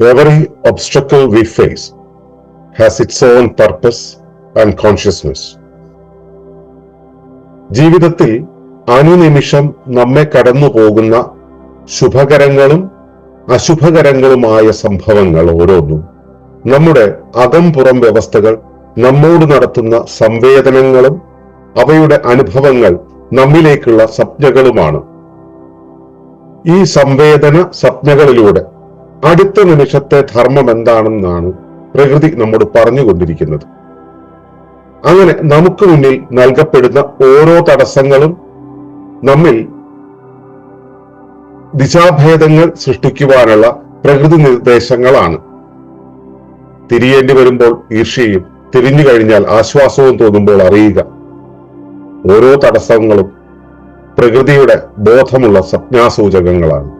Every obstacle we face has its own purpose and consciousness. ജീവിതത്തിൽ അനുനിമിഷം നമ്മെ കടന്നു പോകുന്ന ശുഭകരങ്ങളും അശുഭകരങ്ങളുമായ സംഭവങ്ങൾ ഓരോന്നും നമ്മുടെ അകംപുറം വ്യവസ്ഥകൾ നമ്മോട് നടത്തുന്ന സംവേദനങ്ങളും അവയുടെ അനുഭവങ്ങൾ നമ്മിലേക്കുള്ള സ്വപ്നകളുമാണ് ഈ സംവേദന സംജ്ഞകളിലൂടെ അടുത്ത നിമിഷത്തെ ധർമ്മം എന്താണെന്നാണ് പ്രകൃതി നമ്മോട് പറഞ്ഞുകൊണ്ടിരിക്കുന്നത്. അങ്ങനെ നമുക്ക് മുന്നിൽ നൽകപ്പെടുന്ന ഓരോ തടസ്സങ്ങളും നമ്മിൽ ദിശാഭേദങ്ങൾ സൃഷ്ടിക്കുവാനുള്ള പ്രകൃതി നിർദ്ദേശങ്ങളാണ്. തിരിയേണ്ടി വരുമ്പോൾ ഈർഷ്യയും തിരിഞ്ഞു കഴിഞ്ഞാൽ ആശ്വാസവും തോന്നുമ്പോൾ അറിയുക. ഓരോ തടസ്സങ്ങളും പ്രകൃതിയുടെ ബോധമുള്ള സംജ്ഞാസൂചകങ്ങളാണ്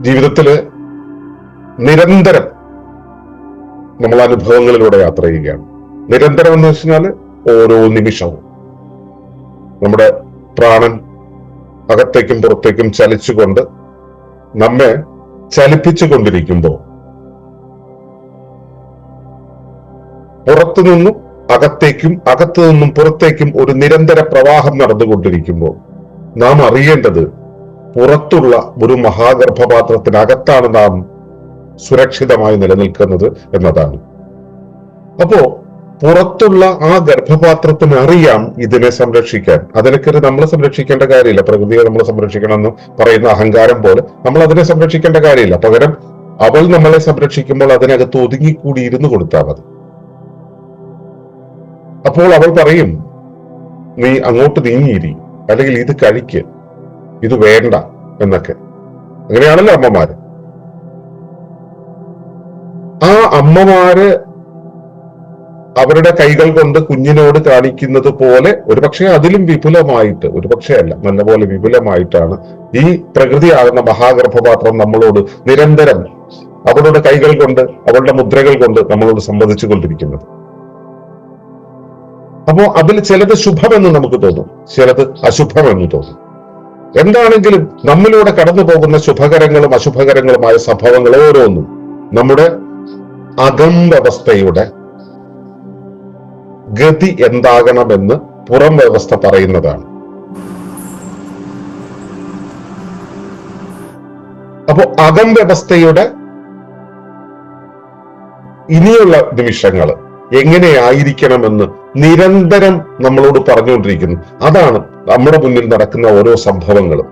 ജീവിതത്തിൽ നിരന്തരം നമ്മൾ അനുഭവങ്ങളിലൂടെ യാത്ര ചെയ്യുകയാണ്. നിരന്തരം എന്ന് വെച്ചാൽ ഓരോ നിമിഷവും. നമ്മുടെ പ്രാണൻ അകത്തേക്കും പുറത്തേക്കും ചലിച്ചുകൊണ്ട് നമ്മെ ചലിപ്പിച്ചു കൊണ്ടിരിക്കുമ്പോൾ പുറത്തു നിന്നും അകത്തേക്കും അകത്തു നിന്നും പുറത്തേക്കും ഒരു നിരന്തര പ്രവാഹം നടന്നുകൊണ്ടിരിക്കുമ്പോൾ നാം അറിയേണ്ടത് പുറത്തുള്ള ഒരു മഹാഗർഭപാത്രത്തിനകത്താണ് നാം സുരക്ഷിതമായി നിലനിൽക്കുന്നത് എന്നതാണ്. അപ്പോ പുറത്തുള്ള ആ ഗർഭപാത്രത്തിന് അറിയാം ഇതിനെ സംരക്ഷിക്കാൻ. അതിനൊക്കെ നമ്മൾ സംരക്ഷിക്കേണ്ട കാര്യമില്ല. പ്രകൃതിയെ നമ്മൾ സംരക്ഷിക്കണം എന്ന് പറയുന്ന അഹങ്കാരം പോലെ നമ്മൾ അതിനെ സംരക്ഷിക്കേണ്ട കാര്യമില്ല. പകരം അവൾ നമ്മളെ സംരക്ഷിക്കുമ്പോൾ അതിനകത്ത് ഒതുങ്ങിക്കൂടി ഇരുന്ന് കൊടുത്താൽ മതി. അപ്പോൾ അവൾ പറയും നീ അങ്ങോട്ട് നീങ്ങിയിരി. അല്ലെങ്കിൽ ഇത് കഴിക്ക്. ഇത് വേണ്ട എന്നൊക്കെ. അങ്ങനെയാണല്ലോ അമ്മമാര്. ആ അമ്മമാര് അവരുടെ കൈകൾ കൊണ്ട് കുഞ്ഞിനോട് കാണിക്കുന്നത് പോലെ ഒരുപക്ഷെ അതിലും വിപുലമായിട്ട് ഒരുപക്ഷെ അല്ല നല്ലപോലെ വിപുലമായിട്ടാണ് ഈ പ്രകൃതിയാകുന്ന മഹാഗർഭപാത്രം നമ്മളോട് നിരന്തരം അവളുടെ കൈകൾ കൊണ്ട് അവളുടെ മുദ്രകൾ കൊണ്ട് നമ്മളോട് സംവദിച്ചു കൊണ്ടിരിക്കുന്നത് അപ്പോ അതിൽ ചിലത് ശുഭമെന്ന് നമുക്ക് തോന്നും. ചിലത് അശുഭമെന്ന് തോന്നും. എന്താണെങ്കിലും നമ്മിലൂടെ കടന്നു പോകുന്ന ശുഭകരങ്ങളും അശുഭകരങ്ങളുമായ സംഭവങ്ങൾ ഓരോന്നും നമ്മുടെ അകം വ്യവസ്ഥയുടെ ഗതി എന്താകണമെന്ന് പുറം വ്യവസ്ഥ പറയുന്നതാണ്. അപ്പോ അകം വ്യവസ്ഥയുടെ ഇനിയുള്ള നിമിഷങ്ങൾ എങ്ങനെയായിരിക്കണമെന്ന് നിരന്തരം നമ്മളോട് പറഞ്ഞുകൊണ്ടിരിക്കുന്നു. അതാണ് നമ്മുടെ മുന്നിൽ നടക്കുന്ന ഓരോ സംഭവങ്ങളും.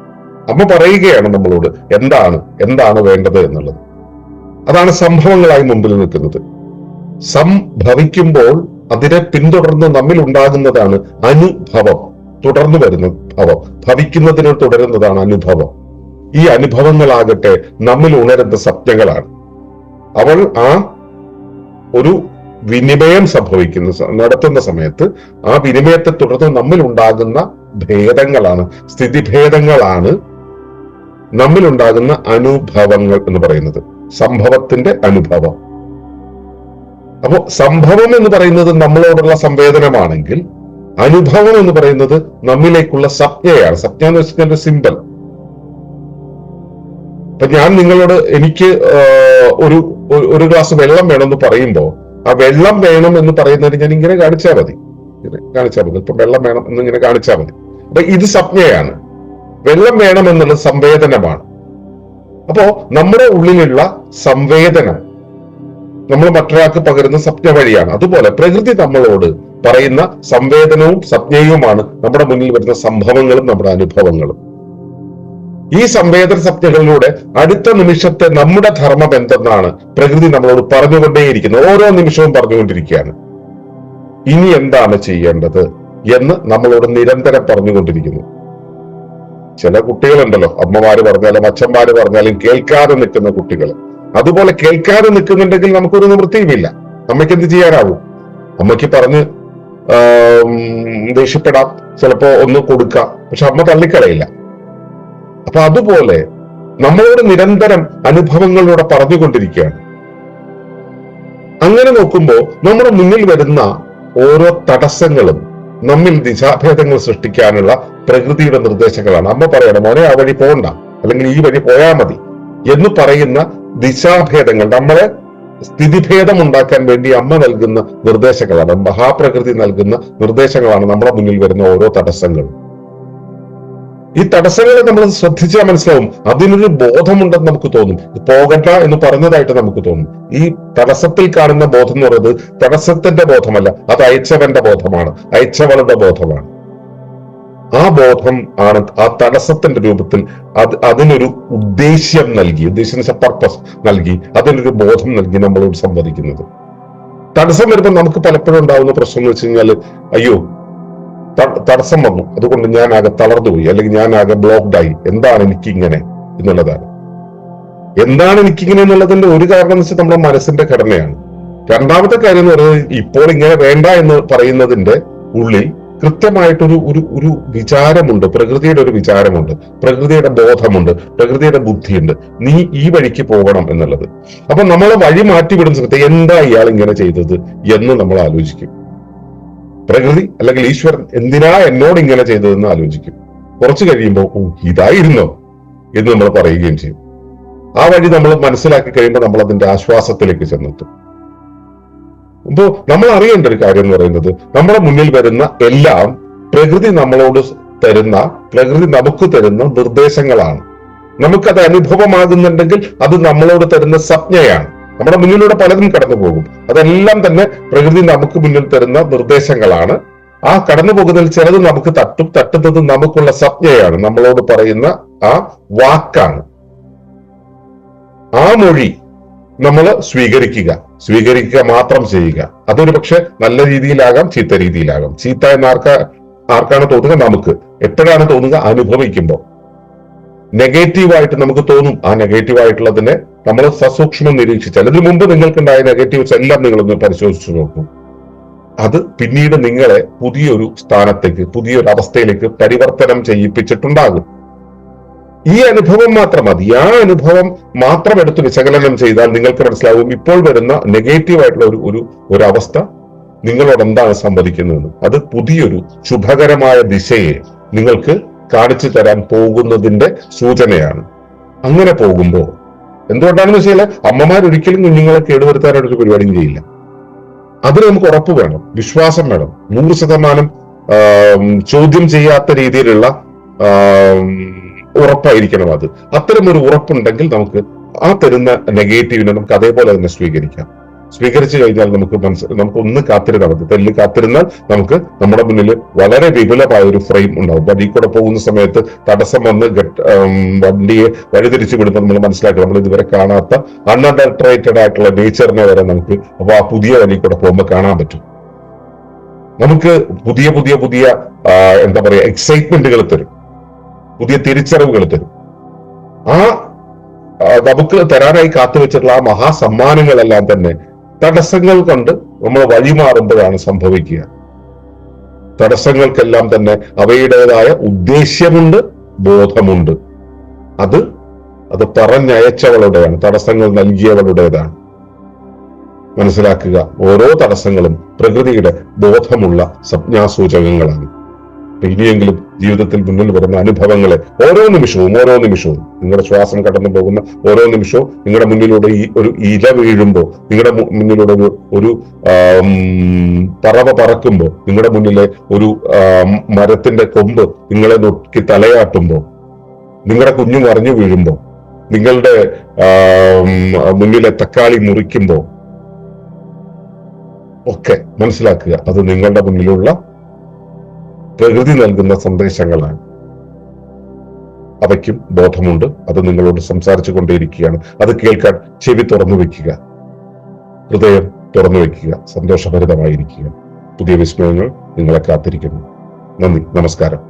അമ്മ പറയുകയാണ് നമ്മളോട് എന്താണ് എന്താണ് വേണ്ടത് എന്നുള്ളത്. അതാണ് സംഭവങ്ങളായി മുമ്പിൽ നിൽക്കുന്നത്. സംഭവിക്കുമ്പോൾ അതിനെ പിന്തുടർന്ന് നമ്മിൽ ഉണ്ടാകുന്നതാണ് അനുഭവം. തുടർന്നു വരുന്ന ഭവം ഭവിക്കുന്നതിന് തുടരുന്നതാണ് അനുഭവം. ഈ അനുഭവങ്ങളാകട്ടെ നമ്മിൽ ഉണരുന്ന സത്യങ്ങളാണ്. അവൾ ആ ഒരു വിനിമയം സംഭവിക്കുന്ന നടത്തുന്ന സമയത്ത് ആ വിനിമയത്തെ തുടർന്ന് നമ്മൾ ഉണ്ടാകുന്ന ഭേദങ്ങളാണ് സ്ഥിതിഭേദങ്ങളാണ് നമ്മിൽ ഉണ്ടാകുന്ന അനുഭവങ്ങൾ എന്ന് പറയുന്നത്. സംഭവത്തിന്റെ അനുഭവം. അപ്പോ സംഭവം എന്ന് പറയുന്നത് നമ്മളോടുള്ള സംവേദനമാണെങ്കിൽ അനുഭവം എന്ന് പറയുന്നത് നമ്മിലേക്കുള്ള സപ്ഞയാണ് സപ്ഞ എന്ന് ഒരു സിമ്പൽ അപ്പൊ ഞാൻ നിങ്ങളോട് എനിക്ക് ഒരു ഒരു- ഗ്ലാസ് വെള്ളം വേണമെന്ന് പറയുമ്പോ ആ വെള്ളം വേണം എന്ന് പറയുന്നത് ഞാൻ ഇങ്ങനെ കാണിച്ചാൽ മതി. ഇങ്ങനെ കാണിച്ചാൽ മതി. ഇപ്പൊ വെള്ളം വേണം എന്ന് ഇങ്ങനെ കാണിച്ചാൽ മതി. അപ്പൊ ഇത് സപ്ഞയാണ് വെള്ളം വേണം എന്നുള്ള സംവേദനമാണ്. അപ്പോ നമ്മുടെ ഉള്ളിലുള്ള സംവേദനം നമ്മൾ മറ്റൊരാൾക്ക് പകരുന്ന സ്വപ്ന വഴിയാണ്. അതുപോലെ പ്രകൃതി നമ്മളോട് പറയുന്ന സംവേദനവും സ്വപ്നയുമാണ് നമ്മുടെ മുന്നിൽ വരുന്ന സംഭവങ്ങളും നമ്മുടെ അനുഭവങ്ങളും. ഈ സംവേദന സപ്തകളിലൂടെ അടുത്ത നിമിഷത്തെ നമ്മുടെ ധർമ്മം എന്തെന്നാണ് പ്രകൃതി നമ്മളോട് പറഞ്ഞുകൊണ്ടേയിരിക്കുന്നത് ഓരോ നിമിഷവും പറഞ്ഞുകൊണ്ടിരിക്കുകയാണ്. ഇനി എന്താണ് ചെയ്യേണ്ടത് എന്ന് നമ്മളോട് നിരന്തരം പറഞ്ഞുകൊണ്ടിരിക്കുന്നു. ചില കുട്ടികളുണ്ടല്ലോ. അമ്മമാര് പറഞ്ഞാലും അച്ഛന്മാര് പറഞ്ഞാലും കേൾക്കാതെ നിൽക്കുന്ന കുട്ടികൾ അതുപോലെ കേൾക്കാതെ നിൽക്കുന്നുണ്ടെങ്കിൽ നമുക്കൊരു നിവൃത്തിയുമില്ല. അമ്മയ്ക്ക് എന്ത് ചെയ്യാനാവും? അമ്മയ്ക്ക് പറഞ്ഞ് ദേഷ്യപ്പെടാം. ചിലപ്പോ ഒന്ന് കൊടുക്കാം. പക്ഷെ അമ്മ തള്ളിക്കളയില്ല. അപ്പൊ അതുപോലെ നമ്മളോട് നിരന്തരം അനുഭവങ്ങളിലൂടെ പറഞ്ഞുകൊണ്ടിരിക്കുകയാണ്. അങ്ങനെ നോക്കുമ്പോൾ നമ്മുടെ മുന്നിൽ വരുന്ന ഓരോ തടസ്സങ്ങളും നമ്മിൽ ദിശാഭേദങ്ങൾ സൃഷ്ടിക്കാനുള്ള പ്രകൃതിയുടെ നിർദ്ദേശങ്ങളാണ്. അമ്മ പറയണം മോനെ ആ വഴി പോകണ്ട അല്ലെങ്കിൽ ഈ വഴി പോയാൽ മതി. എന്ന് പറയുന്ന ദിശാഭേദങ്ങൾ നമ്മളെ സ്ഥിതിഭേദം ഉണ്ടാക്കാൻ വേണ്ടി അമ്മ നൽകുന്ന നിർദ്ദേശങ്ങളാണ്. മഹാപ്രകൃതി നൽകുന്ന നിർദ്ദേശങ്ങളാണ് നമ്മുടെ മുന്നിൽ വരുന്ന ഓരോ തടസ്സങ്ങളും. ഈ തടസ്സങ്ങളെ നമ്മൾ ശ്രദ്ധിച്ചാൽ മനസ്സിലാവും. അതിനൊരു ബോധമുണ്ടെന്ന് നമുക്ക് തോന്നും. പോകണ്ട എന്ന് പറഞ്ഞതായിട്ട് നമുക്ക് തോന്നും. ഈ തടസ്സത്തിൽ കാണുന്ന ബോധം എന്ന് പറയുന്നത് തടസ്സത്തിന്റെ ബോധമല്ല. അത് അയച്ചവന്റെ ബോധമാണ്. അയച്ചവളുടെ ബോധമാണ്. ആ ബോധം ആണ് ആ തടസ്സത്തിന്റെ രൂപത്തിൽ അത് അതിനൊരു ഉദ്ദേശ്യം നൽകി. ഉദ്ദേശം പർപ്പസ് നൽകി. അതിനൊരു ബോധം നൽകി നമ്മളോട് സംവദിക്കുന്നത്. തടസ്സം വരുമ്പോൾ നമുക്ക് പലപ്പോഴും ഉണ്ടാവുന്ന പ്രശ്നം എന്ന് വെച്ച് കഴിഞ്ഞാൽ അയ്യോ തടസ്സം വന്നു. അതുകൊണ്ട് ഞാൻ ആകെ തളർന്നുപോയി അല്ലെങ്കിൽ ഞാൻ ആകെ ബ്ലോക്ക്ഡ് ആയി. എന്താണ് എനിക്ക് ഇങ്ങനെ എന്നുള്ളതാണ്. എന്താണ് എനിക്ക് ഇങ്ങനെ എന്നുള്ളതിന്റെ ഒരു കാരണം എന്ന് വെച്ചാൽ നമ്മുടെ മനസ്സിന്റെ ഘടനയാണ്. രണ്ടാമത്തെ കാര്യം എന്ന് പറയുന്നത് ഇപ്പോൾ ഇങ്ങനെ വേണ്ട എന്ന് പറയുന്നതിന്റെ ഉള്ളിൽ കൃത്യമായിട്ടൊരു ഒരു ഒരു വിചാരമുണ്ട്. പ്രകൃതിയുടെ ഒരു വിചാരമുണ്ട്. പ്രകൃതിയുടെ ബോധമുണ്ട്. പ്രകൃതിയുടെ ബുദ്ധിയുണ്ട്. നീ ഈ വഴിക്ക് പോകണം എന്നുള്ളത്. അപ്പൊ നമ്മളെ വഴി മാറ്റിവിടുന്ന സമയത്ത് എന്താ ഇയാൾ ഇങ്ങനെ ചെയ്തത് എന്ന് നമ്മൾ ആലോചിക്കും. പ്രകൃതി അല്ലെങ്കിൽ ഈശ്വരൻ എന്തിനാ എന്നോട് ഇങ്ങനെ ചെയ്തതെന്ന് ആലോചിക്കും. കുറച്ച് കഴിയുമ്പോൾ ഇതായിരുന്നോ? എന്ന് നമ്മൾ പറയുകയും ചെയ്യും. ആ വഴി നമ്മൾ മനസ്സിലാക്കി കഴിയുമ്പോൾ നമ്മൾ അതിന്റെ ആശ്വാസത്തിലേക്ക് ചെന്നെത്തും. അപ്പോ നമ്മൾ അറിയേണ്ട ഒരു കാര്യം എന്ന് പറയുന്നത് നമ്മുടെ മുന്നിൽ വരുന്ന എല്ലാം പ്രകൃതി നമ്മളോട് തരുന്ന പ്രകൃതി നമുക്ക് തരുന്ന നിർദ്ദേശങ്ങളാണ്. നമുക്കത് അനുഭവമാകുന്നുണ്ടെങ്കിൽ അത് നമ്മളോട് തരുന്ന സംജ്ഞയാണ്. നമ്മുടെ മുന്നിലൂടെ പലതും കടന്നു പോകും. അതെല്ലാം തന്നെ പ്രകൃതി നമുക്ക് മുന്നിൽ തരുന്ന നിർദ്ദേശങ്ങളാണ്. ആ കടന്നു പോകുന്നതിൽ ചിലത് നമുക്ക് തട്ടും തട്ടുന്നത് നമുക്കുള്ള സ്വപ്നയാണ് നമ്മളോട് പറയുന്ന ആ വാക്കാണ്. ആ മൊഴി നമ്മൾ സ്വീകരിക്കുക. സ്വീകരിക്കുക മാത്രം ചെയ്യുക. അതൊരു പക്ഷെ നല്ല രീതിയിലാകാം ചീത്ത രീതിയിലാകാം. ചീത്ത എന്ന് ആർക്കാ ആർക്കാണ് തോന്നുക? നമുക്ക്. എപ്പോഴാണ് തോന്നുക? അനുഭവിക്കുമ്പോൾ. നെഗറ്റീവായിട്ട് നമുക്ക് തോന്നും. ആ നെഗറ്റീവ് ആയിട്ടുള്ളതിനെ നമ്മൾ സസൂക്ഷ്മം നിരീക്ഷിച്ചാൽ ഇതിനു മുമ്പ് നിങ്ങൾക്കുണ്ടായ നെഗറ്റീവ്സ് എല്ലാം നിങ്ങളൊന്ന് പരിശോധിച്ചു നോക്കും. അത് പിന്നീട് നിങ്ങളെ പുതിയൊരു സ്ഥാനത്തേക്ക് പുതിയൊരു അവസ്ഥയിലേക്ക് പരിവർത്തനം ചെയ്യിപ്പിച്ചിട്ടുണ്ടാകും. ഈ അനുഭവം മാത്രം മതി. ആ അനുഭവം മാത്രം എടുത്ത് വിശകലനം ചെയ്താൽ നിങ്ങൾക്ക് മനസ്സിലാവും ഇപ്പോൾ വരുന്ന നെഗറ്റീവ് ആയിട്ടുള്ള ഒരു ഒരു അവസ്ഥ നിങ്ങളോട് എന്താണ് സംവദിക്കുന്നതെന്ന്. അത് പുതിയൊരു ശുഭകരമായ ദിശയെ നിങ്ങൾക്ക് കാണിച്ചു തരാൻ പോകുന്നതിന്റെ സൂചനയാണ്. അങ്ങനെ പോകുമ്പോൾ എന്തുകൊണ്ടാണെന്ന് വെച്ചാൽ അമ്മമാർ ഒരിക്കലും കുഞ്ഞുങ്ങളെ കേടുവരുത്താനായിട്ട് ഒരു പരിപാടിയും ചെയ്യില്ല. അതിന് നമുക്ക് ഉറപ്പ് വേണം വിശ്വാസം വേണം. നൂറ് ശതമാനം ചോദ്യം ചെയ്യാത്ത രീതിയിലുള്ള ഉറപ്പായിരിക്കണം അത്. അത്തരം ഒരു ഉറപ്പുണ്ടെങ്കിൽ നമുക്ക് ആ തരുന്ന നെഗറ്റീവിനെ നമുക്ക് അതേപോലെ തന്നെ സ്വീകരിക്കാം. സ്വീകരിച്ചു കഴിഞ്ഞാൽ നമുക്ക് മനസ്സിൽ നമുക്ക് ഒന്ന് കാത്തിരുന്നാൽ മതി തെല്ല് കാത്തിരുന്നാൽ നമുക്ക് നമ്മുടെ മുന്നിൽ വളരെ വിപുലമായ ഒരു ഫ്രെയിം ഉണ്ടാവും വഴി കൂടെ പോകുന്ന സമയത്ത് തടസ്സം വന്ന് വണ്ടിയെ വഴിതിരിച്ചു വിടുമ്പോൾ നമ്മൾ മനസ്സിലാക്കി നമ്മൾ ഇതുവരെ കാണാത്ത അൺഅഡൾട്രേറ്റഡ് ആയിട്ടുള്ള നേച്ചറിനെ വരെ നമുക്ക് അപ്പൊ ആ പുതിയ വഴി കൂടെ പോകുമ്പോൾ കാണാൻ പറ്റും. നമുക്ക് പുതിയ പുതിയ പുതിയ എന്താ പറയാ എക്സൈറ്റ്മെന്റുകൾ തരും. പുതിയ തിരിച്ചറിവുകൾ തരും. ആ, നമുക്ക് തരാനായി കാത്തുവെച്ചിട്ടുള്ള ആ മഹാസമ്മാനങ്ങളെല്ലാം തന്നെ തടസ്സങ്ങൾ കണ്ട് നമ്മൾ വഴിമാറുമ്പോഴാണ് സംഭവിക്കുക. തടസ്സങ്ങൾക്കെല്ലാം തന്നെ അവയുടേതായ ഉദ്ദേശ്യമുണ്ട് ബോധമുണ്ട്. അത് അത് പറഞ്ഞയച്ചവളുടെയാണ് തടസ്സങ്ങൾ നൽകിയവളുടേതാണ്. മനസ്സിലാക്കുക ഓരോ തടസ്സങ്ങളും പ്രകൃതിയുടെ ബോധമുള്ള സംജ്ഞാസൂചകങ്ങളാണ് ഇനിയെങ്കിലും ജീവിതത്തിൽ മുന്നിൽ വരുന്ന അനുഭവങ്ങളെ ഓരോ നിമിഷവും ഓരോ നിമിഷവും നിങ്ങളുടെ ശ്വാസം കടന്നു പോകുന്ന ഓരോ നിമിഷവും നിങ്ങളുടെ മുന്നിലൂടെ ഈ ഒരു ഇല വീഴുമ്പോൾ നിങ്ങളുടെ മുന്നിലൂടെ ഒരു ഒരു പറവ പറക്കുമ്പോൾ നിങ്ങളുടെ മുന്നിലെ ഒരു മരത്തിന്റെ കൊമ്പ് നിങ്ങളെ നോക്കി തലയാട്ടുമ്പോൾ നിങ്ങളുടെ കുഞ്ഞു മറിഞ്ഞു വീഴുമ്പോൾ നിങ്ങളുടെ മുന്നിലെ തക്കാളി മുറിക്കുമ്പോൾ ഒക്കെ മനസ്സിലാക്കുക. അത് നിങ്ങളുടെ മുന്നിലുള്ള പ്രകൃതി നൽകുന്ന സന്ദേശങ്ങളാണ്. അവയ്ക്കും ബോധമുണ്ട്. അത് നിങ്ങളോട് സംസാരിച്ചു കൊണ്ടേയിരിക്കുകയാണ്. അത് കേൾക്കാൻ ചെവി തുറന്നു വെക്കുക. ഹൃദയം തുറന്നു വെക്കുക. സന്തോഷഭരിതമായിരിക്കുക. പുതിയ വിസ്മയങ്ങൾ നിങ്ങളെ കാത്തിരിക്കുന്നു. നന്ദി. നമസ്കാരം.